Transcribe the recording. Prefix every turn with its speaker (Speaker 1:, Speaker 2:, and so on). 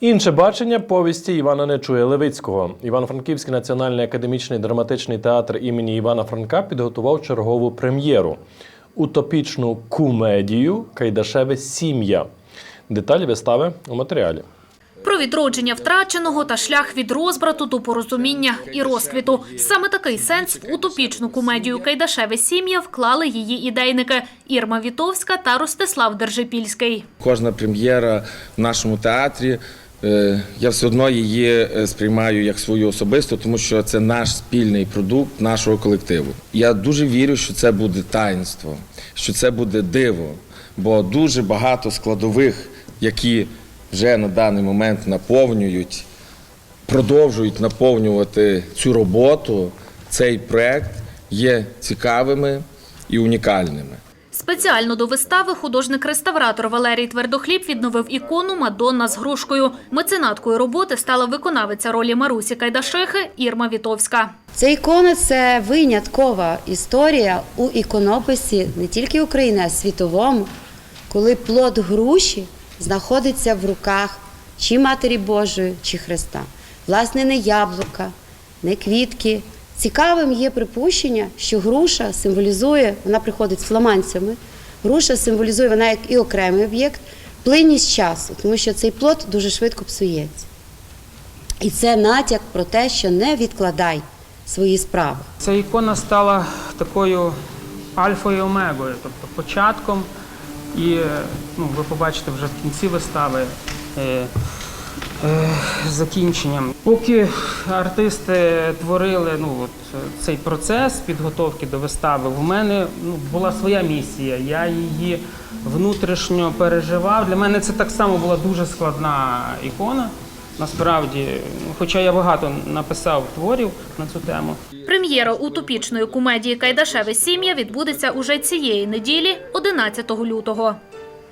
Speaker 1: Інше бачення повісті Івана Нечуя Левицького. Івано-Франківський національний академічний драматичний театр імені Івана Франка підготував чергову прем'єру утопічну кумедію Кайдашеве сім'я. Деталі вистави у матеріалі.
Speaker 2: Про відродження втраченого та шлях від розбрату до порозуміння і розквіту. Саме такий сенс в утопічну комедію Кайдашеве сім'я вклали її ідейники Ірма Вітовська та Ростислав Держипільський.
Speaker 3: Кожна прем'єра в нашому театрі. Е, Я все одно її е, сприймаю як свою особисту, тому що це наш спільний продукт нашого колективу. Я дуже вірю, що це буде таїнство, що це буде диво, бо дуже багато складових, які вже на даний момент наповнюють, продовжують наповнювати цю роботу, цей проект є цікавими і унікальними.
Speaker 2: Спеціально до вистави художник-реставратор Валерій Твердохліб відновив ікону Мадонна з грушкою. Меценаткою роботи стала виконавиця ролі Марусі Кайдашихи Ірма Вітовська.
Speaker 4: Ця ікона це виняткова історія у іконописі не тільки України, а світовому, коли плод груші знаходиться в руках чи Матері Божої, чи Христа. Власне, не яблука, не квітки. Цікавим є припущення, що груша символізує, вона приходить з фламандцями. Груша символізує вона як і окремий об'єкт, плинність часу, тому що цей плод дуже швидко псується. І це натяк про те, що не відкладай свої справи.
Speaker 5: Ця ікона стала такою альфою і омегою, тобто початком, і ну, ви побачите вже в кінці вистави е, закінченням. Поки артисти творили ну, от, е, цей процес підготовки до вистави, в мене ну, була своя місія. Я її внутрішньо переживав. Для мене це так само була дуже складна ікона. Насправді, хоча я багато написав творів на цю тему.
Speaker 2: Прем'єра утопічної комедії Кайдашеве сім'я відбудеться уже цієї неділі, 11 лютого.